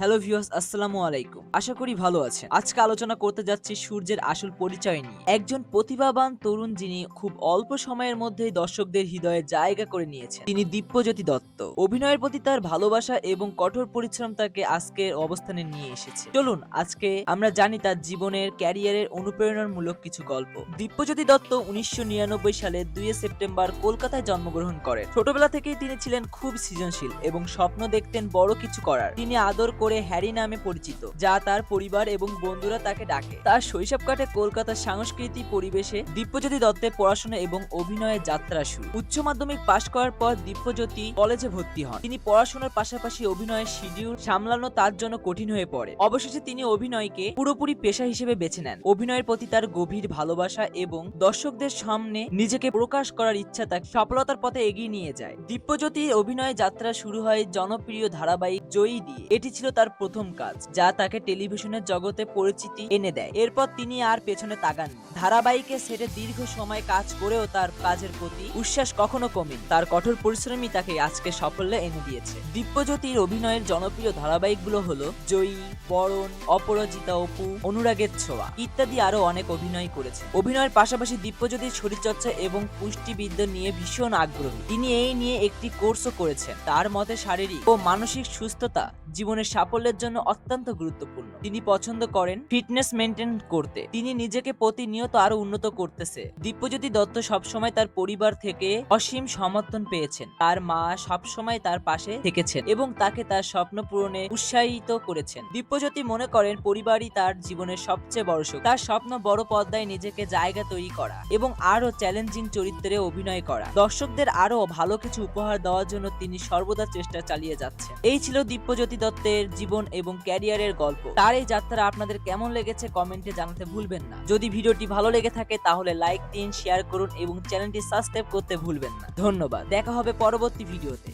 Hello viewers, আসসালামু আলাইকুম। আশা করি ভালো আছেন। আজকে আলোচনা করতে যাচ্ছি সূর্যের আসল পরিচয় নিয়ে। একজন প্রতিভাবান তরুণ যিনি খুব অল্প সময়ের মধ্যেই দর্শকদের হৃদয়ে জায়গা করে নিয়েছেন। তিনি দিব্যজ্যোতি দত্ত। অভিনয়ের প্রতি তার ভালোবাসা এবং কঠোর পরিশ্রম তাকে আজকের অবস্থানে নিয়ে এসেছে। চলুন, আজকে আমরা জানি তার জীবনের ক্যারিয়ারের অনুপ্রেরণামূলক কিছু গল্প। দিব্যজ্যোতি দত্ত উনিশশো নিরানব্বই সালে দুই সেপ্টেম্বর কলকাতায় জন্মগ্রহণ করেন। ছোটবেলা থেকেই তিনি ছিলেন খুব সৃজনশীল এবং স্বপ্ন দেখতেন বড় কিছু করার। তিনি আদর করে হ্যারি নামে পরিচিত, যা তার পরিবার এবং বন্ধুরা তাকে ডাকে। তার শৈশব কাটে কলকাতার সাংস্কৃতিক পরিবেশে দিব্যজ্যোতি দত্তের পড়াশোনা এবং অভিনয়ের যাত্রা শুরু। উচ্চ মাধ্যমিক পাশ করার পর দিব্যজ্যোতি কলেজে ভর্তি হন। তিনি পড়াশোনার পাশাপাশি অভিনয়ের শিডিউল সামলানো তার জন্য কঠিন হয়ে পড়ে। অবশেষে তিনি অভিনয়কে পুরোপুরি পেশা হিসেবে বেছে নেন। অভিনয়ের প্রতি তার গভীর ভালোবাসা এবং দর্শকদের সামনে নিজেকে প্রকাশ করার ইচ্ছা তাকে সফলতার পথে এগিয়ে নিয়ে যায়। দিব্যজ্যোতির অভিনয় যাত্রা শুরু হয় জনপ্রিয় ধারাবাহিক জয়ী দিয়ে। এটি ছিল তার প্রথম কাজ, যা তাকে টেলিভিশনের জগতে পরিচিতি এনে দেয়। এরপর তিনি আর পেছনে তাকান ধারাবাহিকে সেটে দীর্ঘ সময় কাজ করেও তার কাজের প্রতি উচ্ছ্বাস কখনো কমেনি। তার কঠোর পরিশ্রমই তাকে আজকে সাফল্য এনে দিয়েছে। দিব্যজ্যোতির অভিনয়ের জনপ্রিয় ধারাবাহিকগুলো হলো, জয়ী, বরণ, অপরাজিতা অপু, অনুরাগের ছোঁয়া ইত্যাদি আরও অনেক অভিনয় করেছে। অভিনয়ের পাশাপাশি দিব্যজ্যোতির শরীরচর্চা এবং পুষ্টিবিদ্যা নিয়ে ভীষণ আগ্রহী। তিনি এই নিয়ে একটি কোর্সও করেছেন। তার মতে শারীরিক ও মানসিক সুস্থতা জীবনের সাফল্যের জন্য অত্যন্ত গুরুত্বপূর্ণ। তিনি পছন্দ করেন ফিটনেস মেনটেন করতে। তিনি নিজেকে প্রতিনিয়ত আরও উন্নত করতেছে। দিব্যজ্যোতি দত্ত সবসময় তার পরিবার থেকে অসীম সমর্থন পেয়েছেন। তার মা সবসময় তার পাশে থেকেছেন এবং তাকে তার স্বপ্ন পূরণে উৎসাহিত করেছেন। দিব্যজ্যোতি মনে করেন, পরিবারই তার জীবনের সবচেয়ে বড় সুখ তার স্বপ্ন বড় পর্দায় নিজেকে জায়গা তৈরি করা এবং আরও চ্যালেঞ্জিং চরিত্রে অভিনয় করা। দর্শকদের আরও ভালো কিছু উপহার দেওয়ার জন্য তিনি সর্বদা চেষ্টা চালিয়ে যাচ্ছেন। এই ছিল দিব্যজ্যোতি দত্তের জীবন এবং ক্যারিয়ারের গল্প। তার এই যাত্রা আপনাদের কেমন লেগেছে কমেন্টে জানাতে ভুলবেন না। যদি ভিডিওটি ভালো লেগে থাকে, তাহলে লাইক দিন শেয়ার করুন এবং চ্যানেলটি সাবস্ক্রাইব করতে ভুলবেন না। ধন্যবাদ। দেখা হবে পরবর্তী ভিডিওতে।